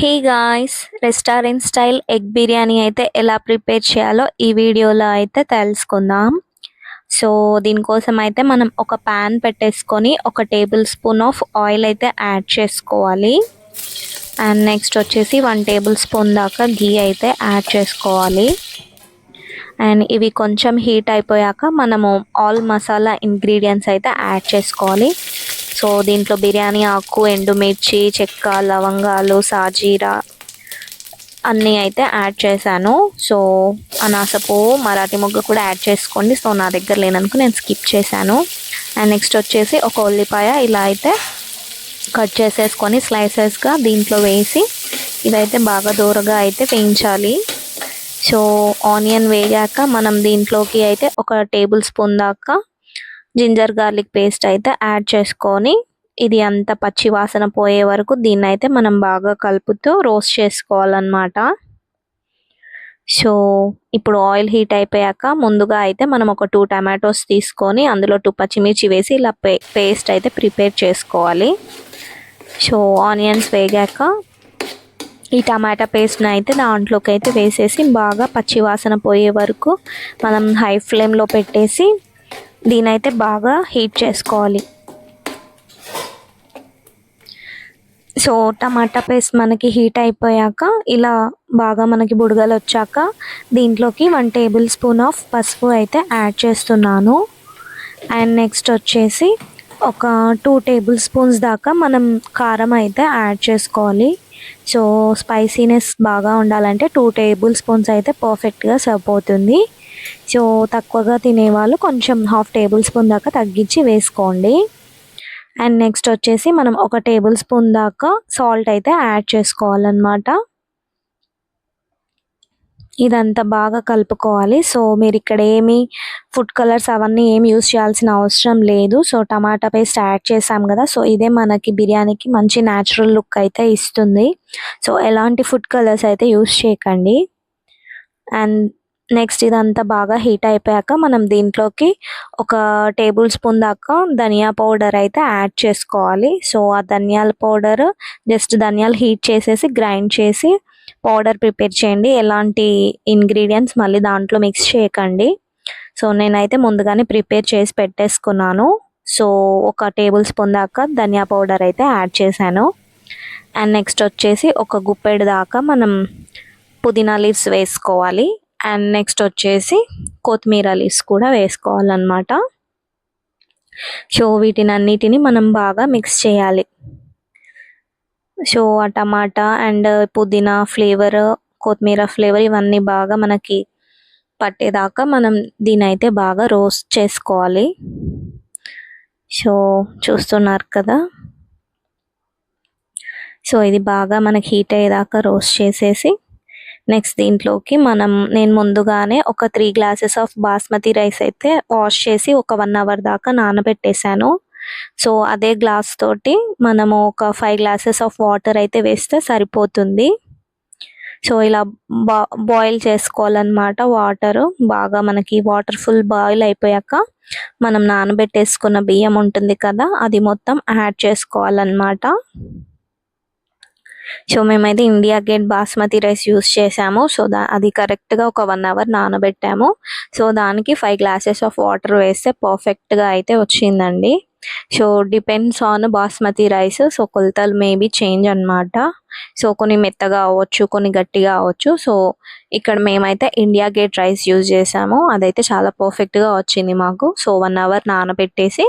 Hey guys restaurant style egg biryani అయితే ఎలా prepare చేయాలో ఈ వీడియోలో అయితే తెలుసుకుందాం. సో దీనికోసం అయితే మనం ఒక ప్యాన్ పెట్టేసుకొని ఒక టేబుల్ స్పూన్ ఆఫ్ ఆయిల్ అయితే యాడ్ చేసుకోవాలి. అండ్ నెక్స్ట్ వచ్చేసి వన్ టేబుల్ స్పూన్ దాకా గీ అయితే యాడ్ చేసుకోవాలి. అండ్ ఇవి కొంచెం హీట్ అయిపోయాక మనము ఆల్ మసాలా ఇంగ్రీడియంట్స్ అయితే యాడ్ చేసుకోవాలి. సో దీంట్లో బిర్యానీ ఆకు ఎండుమిర్చి చెక్క లవంగాలు సాజీరా అన్నీ అయితే యాడ్ చేశాను. సో అనాసపు మరాఠీ మొగ్గ కూడా యాడ్ చేసుకోండి. సో నా దగ్గర లేననుకు నేను స్కిప్ చేశాను. అండ్ నెక్స్ట్ వచ్చేసి ఒక ఉల్లిపాయ ఇలా అయితే కట్ చేసేసుకొని స్లైసెస్గా దీంట్లో వేసి ఇదైతే బాగా దూరగా అయితే వేయించాలి. సో ఆనియన్ వేగాక మనం దీంట్లోకి అయితే ఒక టేబుల్ స్పూన్ దాకా జింజర్ గార్లిక్ పేస్ట్ అయితే యాడ్ చేసుకొని ఇది అంత పచ్చి వాసన పోయే వరకు దీన్ని అయితే మనం బాగా కలుపుతూ రోస్ట్ చేసుకోవాలన్నమాట. సో ఇప్పుడు ఆయిల్ హీట్ అయిపోయాక ముందుగా అయితే మనం ఒక టూ టమాటోస్ తీసుకొని అందులో టూ పచ్చిమిర్చి వేసి ఇలా పే పేస్ట్ అయితే ప్రిపేర్ చేసుకోవాలి. సో ఆనియన్స్ వేగాక ఈ టమాటా పేస్ట్ని అయితే దాంట్లోకి అయితే వేసేసి బాగా పచ్చి వాసన పోయే వరకు మనం హై ఫ్లేమ్లో పెట్టేసి దీని అయితే బాగా హీట్ చేసుకోవాలి. సో టమాటా పేస్ట్ మనకి హీట్ అయిపోయాక ఇలా బాగా మనకి బుడగలు వచ్చాక దీంట్లోకి వన్ టేబుల్ స్పూన్ ఆఫ్ పసుపు అయితే యాడ్ చేస్తున్నాను. అండ్ నెక్స్ట్ వచ్చేసి ఒక టూ టేబుల్ స్పూన్స్ దాకా మనం కారం అయితే యాడ్ చేసుకోవాలి. సో స్పైసీనెస్ బాగా ఉండాలంటే టూ టేబుల్ స్పూన్స్ అయితే పర్ఫెక్ట్గా సరిపోతుంది సో తక్కువగా తినేవాళ్ళు కొంచెం హాఫ్ టేబుల్ స్పూన్ దాకా తగ్గించి వేసుకోండి. అండ్ నెక్స్ట్ వచ్చేసి మనం ఒక టేబుల్ స్పూన్ దాకా సాల్ట్ అయితే యాడ్ చేసుకోవాలన్నమాట. ఇదంతా బాగా కలుపుకోవాలి. సో మీరు ఇక్కడ ఏమి ఫుడ్ కలర్స్ అవన్నీ ఏమి యూస్ చేయాల్సిన అవసరం లేదు. సో టమాటా పేస్ట్ యాడ్ చేసాం కదా సో ఇదే మనకి బిర్యానీకి మంచి న్యాచురల్ లుక్ అయితే ఇస్తుంది. సో ఎలాంటి ఫుడ్ కలర్స్ అయితే యూస్ చేయకండి. అండ్ నెక్స్ట్ ఇదంతా బాగా హీట్ అయిపోయాక మనం దీంట్లోకి ఒక టేబుల్ స్పూన్ దాకా ధనియా పౌడర్ అయితే యాడ్ చేసుకోవాలి. సో ఆ ధనియాల పౌడర్ జస్ట్ ధనియాలు హీట్ చేసేసి గ్రైండ్ చేసి పౌడర్ ప్రిపేర్ చేయండి. ఎలాంటి ఇంగ్రీడియంట్స్ మళ్ళీ దాంట్లో మిక్స్ చేయకండి. సో నేనైతే ముందుగానే ప్రిపేర్ చేసి పెట్టేసుకున్నాను. సో ఒక టేబుల్ స్పూన్ దాకా ధనియా పౌడర్ అయితే యాడ్ చేశాను. అండ్ నెక్స్ట్ వచ్చేసి ఒక గుప్పెడు దాకా మనం పుదీనా లీవ్స్ వేసుకోవాలి. అండ్ నెక్స్ట్ వచ్చేసి కొత్తిమీర లీవ్స్ కూడా వేసుకోవాలన్నమాట. సో వీటిని అన్నిటిని మనం బాగా మిక్స్ చేయాలి. సో ఆ టమాటా అండ్ పుదీనా ఫ్లేవర్ కొత్తిమీర ఫ్లేవర్ ఇవన్నీ బాగా మనకి పట్టేదాకా మనం దీని అయితే బాగా రోస్ట్ చేసుకోవాలి. సో చూస్తున్నారు కదా. సో ఇది బాగా మనకి హీట్ అయ్యేదాకా రోస్ట్ చేసేసి నెక్స్ట్ దీంట్లోకి మనం నేను ముందుగానే ఒక three glasses of basmati rice అయితే వాష్ చేసి ఒక వన్ అవర్ దాకా నానబెట్టేశాను. సో అదే గ్లాస్ తోటి మనము ఒక ఫైవ్ గ్లాసెస్ ఆఫ్ వాటర్ అయితే వేస్తే సరిపోతుంది. సో ఇలా బా బాయిల్ చేసుకోవాలన్నమాట వాటర్. బాగా మనకి వాటర్ ఫుల్ బాయిల్ అయిపోయాక మనం నానబెట్టేసుకున్న బియ్యం ఉంటుంది కదా అది మొత్తం యాడ్ చేసుకోవాలన్నమాట. సో మేమైతే India Gate basmati rice use చేసాము సో దా అది కరెక్ట్గా ఒక వన్ అవర్ నానబెట్టాము. సో దానికి ఫైవ్ గ్లాసెస్ ఆఫ్ వాటర్ వేస్తే పర్ఫెక్ట్గా అయితే వచ్చిందండి. So depends on basmati rice so కొలతలు మేబీ చేంజ్ అనమాట సో కొన్ని మెత్తగా అవ్వచ్చు కొన్ని గట్టిగా అవ్వచ్చు. సో ఇక్కడ మేమైతే ఇండియా గేట్ రైస్ యూజ్ చేసాము. అదైతే చాలా పర్ఫెక్ట్గా వచ్చింది మాకు. సో వన్ అవర్ నానబెట్టేసి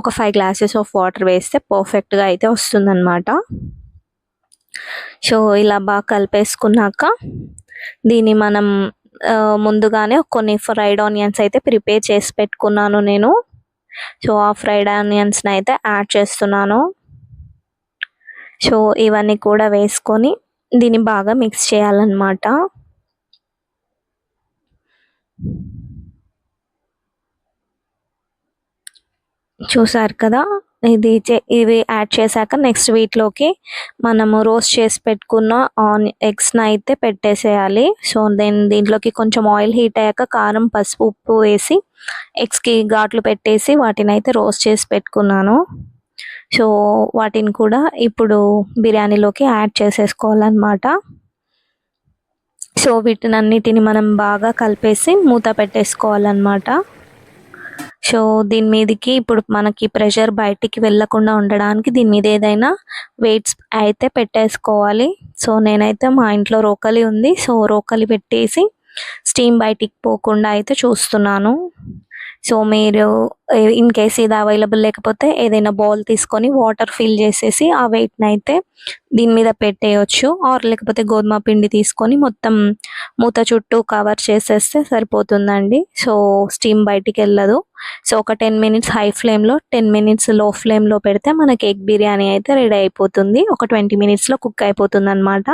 ఒక ఫైవ్ గ్లాసెస్ ఆఫ్ వాటర్ వేస్తే పర్ఫెక్ట్గా అయితే వస్తుందన్నమాట. సో ఇలా బాగా కలిపేసుకున్నాక దీన్ని మనం ముందుగానే కొన్ని ఫ్రైడ్ ఆనియన్స్ అయితే ప్రిపేర్ చేసి పెట్టుకున్నాను నేను. సో ఆ ఫ్రైడ్ ఆనియన్స్ని అయితే యాడ్ చేస్తున్నాను. సో ఇవన్నీ కూడా వేసుకొని దీన్ని బాగా మిక్స్ చేయాలన్నమాట. చూసారు కదా? ఇది ఇవి యాడ్ చేశాక నెక్స్ట్ వీటిలోకి మనము రోస్ట్ చేసి పెట్టుకున్న ఆన్ ఎగ్స్ని అయితే పెట్టేసేయాలి. సో దెన్ దీంట్లోకి కొంచెం ఆయిల్ హీట్ అయ్యాక కారం పసుపు ఉప్పు వేసి ఎగ్స్కి ఘాట్లు పెట్టేసి వాటిని అయితే రోస్ట్ చేసి పెట్టుకున్నాను. సో వాటిని కూడా ఇప్పుడు బిర్యానీలోకి యాడ్ చేసేసుకోవాలన్నమాట. సో వీటిని అన్నిటిని మనం బాగా కలిపేసి మూత పెట్టేసుకోవాలన్నమాట. సో దీని మీదకి ఇప్పుడు మనకి ప్రెషర్ బయటికి వెళ్ళకుండా ఉండడానికి దీని మీద ఏదైనా వెయిట్స్ అయితే పెట్టేసుకోవాలి. సో నేనైతే మా ఇంట్లో రోకలి ఉంది. సో రోకలి పెట్టేసి స్టీమ్ బయటికి పోకుండా అయితే చూస్తున్నాను. సో మీరు ఇన్ కేస్ ఇది అవైలబుల్ లేకపోతే ఏదైనా బౌల్ తీసుకొని వాటర్ ఫిల్ చేసేసి ఆ వెయిట్ని అయితే దీని మీద పెట్టేయచ్చు. ఆర్ లేకపోతే గోధుమ పిండి తీసుకొని మొత్తం మూత చుట్టూ కవర్ చేసేస్తే సరిపోతుందండి. సో స్టీమ్ బయటికి వెళ్ళదు. సో ఒక టెన్ మినిట్స్ హై ఫ్లేమ్లో టెన్ మినిట్స్లో ఫ్లేమ్లో పెడితే మనకి ఎగ్ బిర్యానీ అయితే రెడీ అయిపోతుంది. ఒక ట్వంటీ మినిట్స్లో కుక్ అయిపోతుంది అనమాట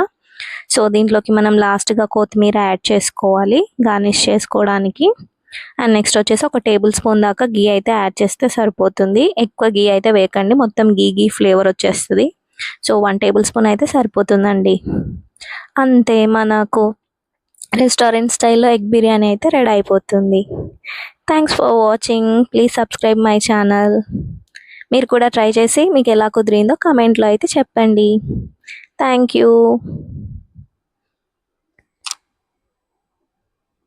సో దీంట్లోకి మనం లాస్ట్గా కొత్తిమీర యాడ్ చేసుకోవాలి. గార్నిష్ చేసుకోవడానికి. అండ్ నెక్స్ట్ వచ్చేసి ఒక టేబుల్ స్పూన్ దాకా గీ అయితే యాడ్ చేస్తే సరిపోతుంది. ఎక్కువ గీ అయితే వేయకండి. మొత్తం గీ గీ ఫ్లేవర్ వచ్చేస్తుంది. సో వన్ టేబుల్ స్పూన్ అయితే సరిపోతుందండి. అంతే మనకు రెస్టారెంట్ స్టైల్లో ఎగ్ బిర్యానీ అయితే రెడీ అయిపోతుంది. Thanks for watching please subscribe my channel మీరు కూడా ట్రై చేసి మీకు ఎలా కుదిరిందో కమెంట్లో అయితే చెప్పండి. Thank you